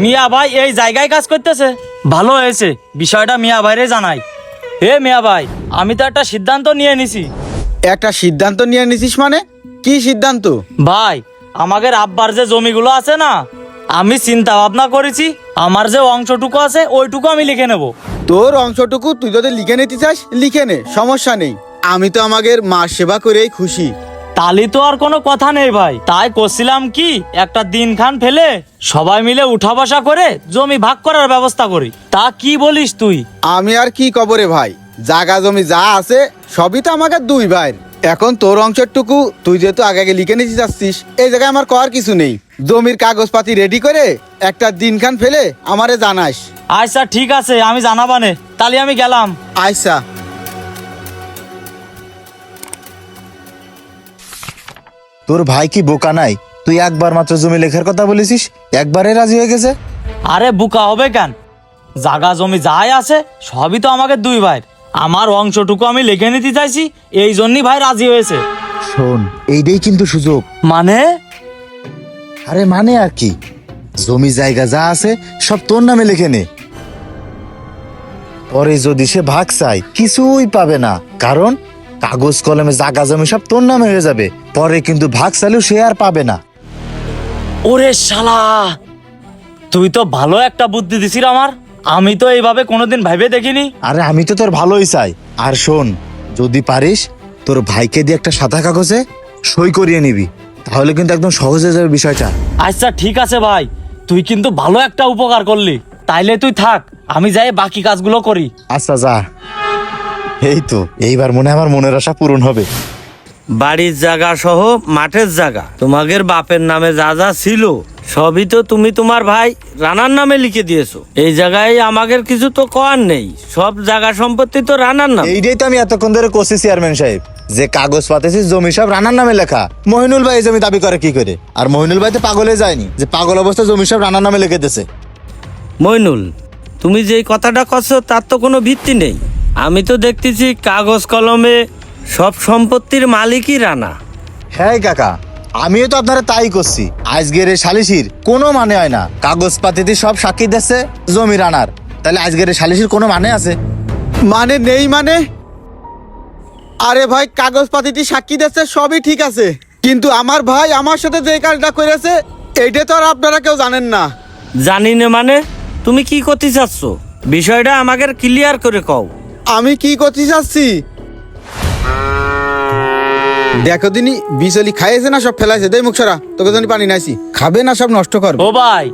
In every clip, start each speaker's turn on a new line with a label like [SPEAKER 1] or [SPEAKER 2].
[SPEAKER 1] মিয়া ভাই এই জায়গায় কাজ করতেছে। ভালো হয়েছে বিষয়টা মিয়া ভাইরে জানাই। হে মিয়া ভাই আমি তো একটা সিদ্ধান্ত নিয়ে নিছি।
[SPEAKER 2] একটা সিদ্ধান্ত নিয়ে নিছিস মানে? কি সিদ্ধান্ত?
[SPEAKER 1] ভাই আমাদের আব্বার যে জমিগুলো আছে না আমি চিন্তা ভাবনা করেছি আমার যে অংশটুকু আছে ওইটুকু আমি লিখে নেব।
[SPEAKER 2] তোর অংশটুকু তুই যদি লিখে নিতে চাস লিখে নে সমস্যা নেই। আমি তো আমাদের মা সেবা করেই খুশি।
[SPEAKER 1] তালি তো আর কোনো কথা নেই ভাই। তাই করছিলাম কি একটা দিন খান ফেলে সবাই মিলে উঠা বসা করে জমি ভাগ করার ব্যবস্থা করি। তা কি বলিস তুই?
[SPEAKER 2] আমি আর কি কবরে ভাই? জাগা জমি যা আছে সবই তো আমাকে দুই ভাইয়ের। এখন তোর অংশটুকু তুই যেহেতু আগে আগে লিখে নিতে চাচ্ছিস এই জায়গায় আমার করার কিছু নেই। জমির কাগজপাতি রেডি করে একটা দিনখান ফেলে আমারে জানাস।
[SPEAKER 1] আচ্ছা ঠিক আছে আমি জানাবানে। তাহলে আমি গেলাম।
[SPEAKER 2] আচ্ছা।
[SPEAKER 3] তোর ভাই কি বোকা নাই? তুই একবার মাত্র জমি লেখার কথা বলেছিস? একবারে রাজি হয়ে গেছে?
[SPEAKER 1] আরে বোকা হবে কেন? জাগা জমি যাই আছে সবই তো আমাকে দুই ভাইয়ের আমার অংশটুকু আমি লিখে নিতে চাইছি এই জন্যই ভাই রাজি হয়েছে।
[SPEAKER 3] শোন এইটাই কিন্তু সুযোগ।
[SPEAKER 1] মানে?
[SPEAKER 3] আরে মানে আর কি? জমি জায়গা যা আছে সব তোর নামে লিখে নে। পরে যদি সে ভাগ চাই কিছুই পাবে না। কারণ কাগজ কলমে জাগা জমি সব তোর নামে হয়ে যাবে। পরে কিন্তু ভাগ চাইলেও সে আর পাবে না।
[SPEAKER 1] ওরে শালা তুই তো ভালো একটা বুদ্ধি দিছিস আমার। আমি তো এইভাবে কোনোদিন ভেবে দেখিনি।
[SPEAKER 3] আরে আমি তো তোর ভালোই চাই। আর শোন যদি পারিস তোর ভাইকে দিয়ে একটা সাদা কাগজে সই করিয়ে নিবি। তাহলে কিন্তু একদম সহজ হয়ে যাবে বিষয়টা।
[SPEAKER 1] আচ্ছা ঠিক আছে ভাই। তুই কিন্তু ভালো একটা উপকার করলি। তাইলে তুই থাক আমি যাই বাকি কাজগুলো করি।
[SPEAKER 3] আচ্ছা যা। এই তো এইবার মনে আমার মনের আশা পূরণ হবে।
[SPEAKER 4] বাড়ির জায়গা সহ মাঠের জায়গা। তোমাদের বাপের নামে যা যা ছিল সবই তো তুমি তোমার ভাই রানার নামে লিখে দিয়েছ। এই জায়গায় আমাদের কিছু তো করার নেই। সব জায়গা সম্পত্তি তো রানার নাম।
[SPEAKER 3] এইটাই তো আমি এতক্ষণ ধরে করছি চেয়ারম্যান সাহেব। যে কাগজ পাতেছি জমি সব রানার নামে লেখা। মহিনুল ভাই এই জমি দাবি করে কি করে? আর মহিনুল ভাই তো পাগলে যায়নি যে পাগল অবস্থা জমি সব রানার নামে লিখে দিয়েছে।
[SPEAKER 4] মইনুল তুমি যেই কথাটা করছ তার তো কোনো ভিত্তি নেই। আমি তো দেখতেছি কাগজ কলমে সব সম্পত্তির মালিকই রানা।
[SPEAKER 3] হ্যাঁ কাকা আমিও তো আপনারা তাই করছি। আজকের এই সালিসির কোনো মানে হয় না। কাগজ পাতিতে সব সাক্ষী দিচ্ছে জমি রানার। তাহলে আজকের এই সালিসির কোনো মানে আছে?
[SPEAKER 2] মানে নেই মানে? আরে ভাই কাগজ কাগজপাতিটি সাক্ষী দিচ্ছে সবই ঠিক আছে। কিন্তু আমার ভাই আমার সাথে যে কাজটা করেছে এইটা তো আর আপনারা কেউ জানেন না।
[SPEAKER 4] জানি না মানে? তুমি কি করতে চাচ্ছ? বিষয়টা আমাকে ক্লিয়ার করে কও।
[SPEAKER 2] আমি কি করতে চাচ্ছি? দেখো দিনই বিচলি খাইয়েছে না সব ফেলাইছে। দেই মুখসরা তোকে জানি পানি নাইছি খাবে না সব নষ্ট কর
[SPEAKER 1] ও ভাই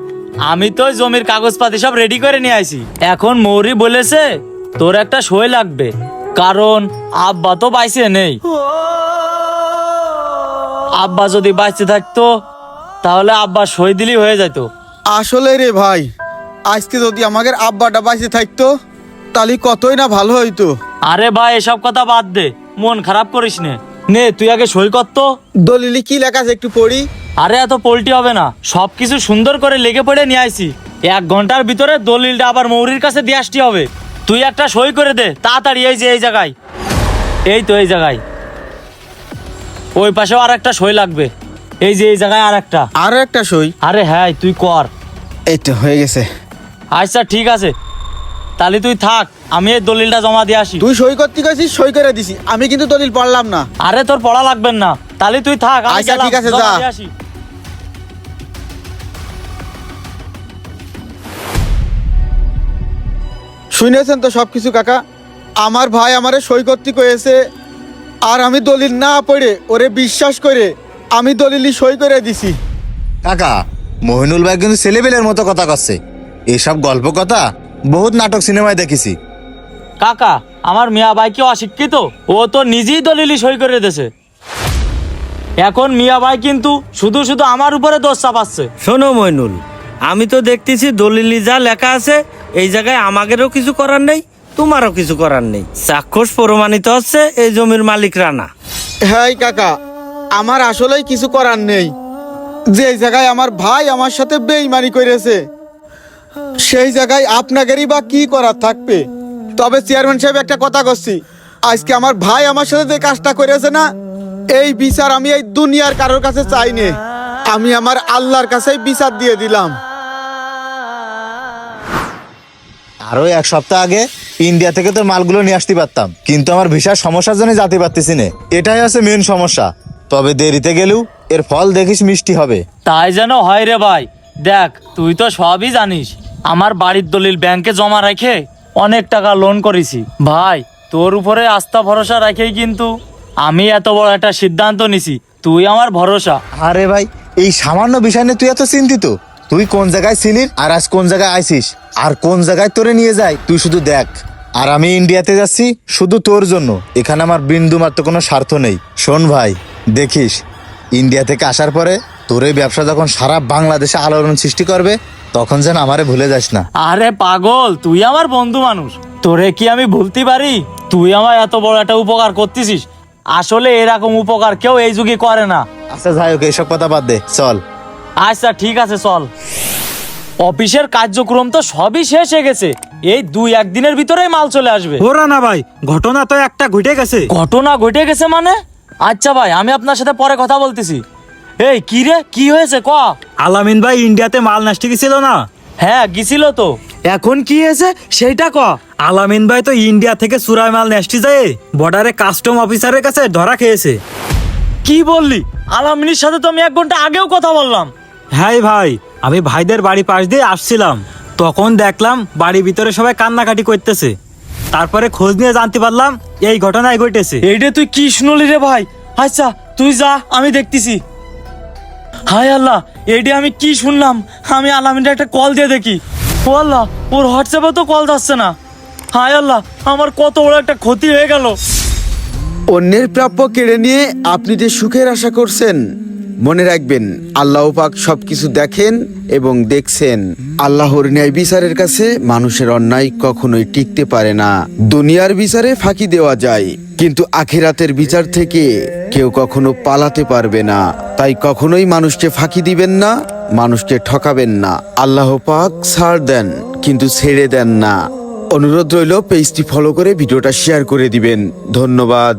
[SPEAKER 1] আমি তো জমির কাগজপাতি সব রেডি করে নিয়ে আইছি এখন মৌরি বলেছে তোর একটা সই লাগবে। কারণ আব্বা তো বাইসে নেই। আব্বা যদি বাইসে থাকতো তাহলে আব্বা সই দিলি হয়ে যেত
[SPEAKER 2] আসলে রে ভাই আজকে যদি আমাদের আব্বাটা বাইসে থাকতো তাহলে কতই না ভালো হইতো।
[SPEAKER 1] আরে ভাই এসব কথা বাদ দে। মন খারাপ করিস নে। নে তুই আগে সই করতো
[SPEAKER 2] দলিলি কি লেখা আছে একটু পড়ি?
[SPEAKER 1] আরে এত পোল্টি হবে না। সবকিছু সুন্দর করে লেগে পড়ে নিয়ে আইছি। এক ঘণ্টার ভিতরে দলিলটা আবার মৌরির কাছে দিয়ে আসতে হবে। তুই একটা সই করে দে তাড়াতাড়ি এই যে এই জায়গায়। এই তো এই জায়গায়। ওই পাশেও আর একটা সই লাগবে। এই যে এই জায়গায় আর একটা
[SPEAKER 2] আরও একটা সই?
[SPEAKER 1] আরে হ্যাঁ তুই কর।
[SPEAKER 2] এই তো হয়ে গেছে।
[SPEAKER 1] আচ্ছা ঠিক আছে। তাহলে তুই থাক আমি এই দলিলটা জমা দিয়ে আসি।
[SPEAKER 2] তুই সই করতে গেছিস সই করে দিছি। আমি কিন্তু দলিল পড়লাম না।
[SPEAKER 1] আরে তোর পড়া লাগবে না। তাহলে তুই থাক আমি
[SPEAKER 2] আচ্ছা,
[SPEAKER 1] গেলাম,
[SPEAKER 2] ঠিক আছে,
[SPEAKER 1] জমা
[SPEAKER 2] যা।
[SPEAKER 1] দিয়ে আসি।
[SPEAKER 2] শুনেছেন তো সবকিছু কাকা? আমার ভাই আমারে সই করতে কয়েছে আর আমি দলিল না পড়ে ওরে বিশ্বাস করে আমি দলিলই সই করে দিছি।
[SPEAKER 3] কাকা মহিনুল ভাই কিন্তু ছেলেবেলের মতো কথা করছে এসব গল্প কথা বহুত নাটক সিনেমায় দেখেছি।
[SPEAKER 1] কাকা আমার মিয়া ভাই কি অশিক্ষিত? ও তো নিজেই দলিলি সই করে দিয়েছে। এখন মিয়া ভাই কিন্তু শুধু শুধু আমার উপরে দোষ চাপাচ্ছে।
[SPEAKER 4] শোনো মইনুল আমি তো দেখতেছি দলিলি যা লেখা আছে এই জায়গায় আমাদেরও কিছু করার নেই তোমারও কিছু করার নেই। চাক্ষুষ প্রমাণিত হচ্ছে এই জমির মালিক রানা।
[SPEAKER 2] হ্যাঁ কাকা আমার আসলেই কিছু করার নেই। যে জায়গায় আমার ভাই আমার সাথে বেইমানি করেছে। সেই জায়গায় আপনাদেরই বা কি করার থাকবে? তবে চেয়ারম্যান সাহেব একটা কথা করছি আজকে আমার ভাই আমার সাথে যে কাজটা করেছে না এই বিচার আমি এই দুনিয়ার কারোর কাছে চাইনি। আমি আমার আল্লাহর কাছেই বিচার দিয়ে দিলাম।
[SPEAKER 3] আরও এক সপ্তাহ আগে ইন্ডিয়া থেকে তোর মালগুলো নিয়ে আসতে পারতাম। কিন্তু আমার ভিসার সমস্যার জন্য যেতে পারতেছি না। এটাই আছে মেন সমস্যা। তবে দেরিতে গেলেও এর ফল দেখিস মিষ্টি হবে।
[SPEAKER 1] তাই যেন হয় রে ভাই। দেখ তুই তো সবই জানিস। আমার বাড়ির দলিল ব্যাংকে জমা রেখে অনেক টাকা লোন করেছি। ভাই, তোর উপরে আস্থা, ভরসা রেখেই কিন্তু আমি এত বড় একটা সিদ্ধান্ত নিছি। তুই আমার ভরসা।
[SPEAKER 3] আরে ভাই, এই সামান্য বিষয় নিয়ে তুই এত চিন্তিত? তুই কোন জায়গায় ছিলি আর আজ কোন জায়গায় আইছিস আর কোন জায়গায় তোরে নিয়ে যায় তুই শুধু দেখ। আর আমি ইন্ডিয়াতে যাচ্ছি শুধু তোর জন্য। এখানে আমার বিন্দু মাত্র কোনো স্বার্থ নেই। শোন ভাই, দেখিস ইন্ডিয়া থেকে আসার পরে তোর এই ব্যবসা যখন সারা বাংলাদেশে আলোড়ন সৃষ্টি করবে তখন যেন আমারে ভুলে যাস না।
[SPEAKER 1] আরে পাগল তুই আমার বন্ধু মানুষ। তোরে কি আমি ভুলতে পারি? তুই আমার এত বড় একটা উপকার করতেছিস। আসলে এরকম উপকার কেউ এই যুগে করে না।
[SPEAKER 3] আচ্ছা যাই হোক এইসব কথা বাদ দে চল।
[SPEAKER 1] আচ্ছা ঠিক আছে চল। অফিসের কার্যক্রম তো সবই শেষ হয়ে গেছে। এই দুই একদিনের ভিতরেই মাল চলে আসবে।
[SPEAKER 5] ওরা না ভাই ঘটনা তো একটা ঘটে গেছে।
[SPEAKER 1] ঘটনা ঘটে গেছে মানে? আচ্ছা ভাই আমি আপনার সাথে পরে কথা বলতেছি। এই কি রে? কি হয়েছে? ক।
[SPEAKER 5] আলামিন ভাই ইন্ডিয়াতে মাল নষ্ট গেছিল না?
[SPEAKER 1] হ্যাঁ গেছিল তো। এখন কি হয়েছে? সেইটা ক।
[SPEAKER 5] আলামিন ভাই তো ইন্ডিয়া থেকে চুরাই মাল নেস্টি যায় বর্ডারে কাস্টম অফিসারের কাছে ধরা খেয়েছে।
[SPEAKER 1] কি বললি? আলামিনের সাথে তো আমি এক ঘণ্টা আগেও কথা বললাম।
[SPEAKER 5] হ্যাঁ ভাই আমি ভাইদের বাড়ি পাশ দিয়ে আসছিলাম। তখন দেখলাম বাড়ির ভিতরে সবাই কান্নাকাটি করতেছে। তারপরে খোঁজ নিয়ে জানতে পারলাম এই ঘটনায় ঘটেছে।
[SPEAKER 1] এইটা তুই কি শুনলি রে ভাই? আচ্ছা তুই যা আমি দেখতেছি। হায় আল্লাহ এইটা আমি কি শুনলাম? আমি আলামিনটা একটা কল দিয়ে দেখি। ও আল্লাহ, ওর হোয়াটসঅ্যাপে তো কল যাচ্ছে না। হায় আল্লাহ, আমার কত বড় একটা ক্ষতি হয়ে গেল।
[SPEAKER 2] অন্যের প্রাপ্য কেড়ে নিয়ে আপনি যে সুখের আশা করছেন, মনে রাখবেন, আল্লাহ পাক সবকিছু দেখেন এবং দেখছেন। আল্লাহর ন্যায় বিচারের কাছে মানুষের অন্যায় কখনোই টিকতে পারে না। দুনিয়ার বিচারে ফাঁকি দেওয়া যায়, কিন্তু আখিরাতের বিচার থেকে কেউ কখনো পালাতে পারবে না। তাই কখনোই মানুষকে ফাঁকি দিবেন না, মানুষকে ঠকাবেন না। আল্লাহ পাক ছাড় দেন, কিন্তু ছেড়ে দেন না। অনুরোধ রইল পেজটি ফলো করে ভিডিওটা শেয়ার করে দিবেন। ধন্যবাদ।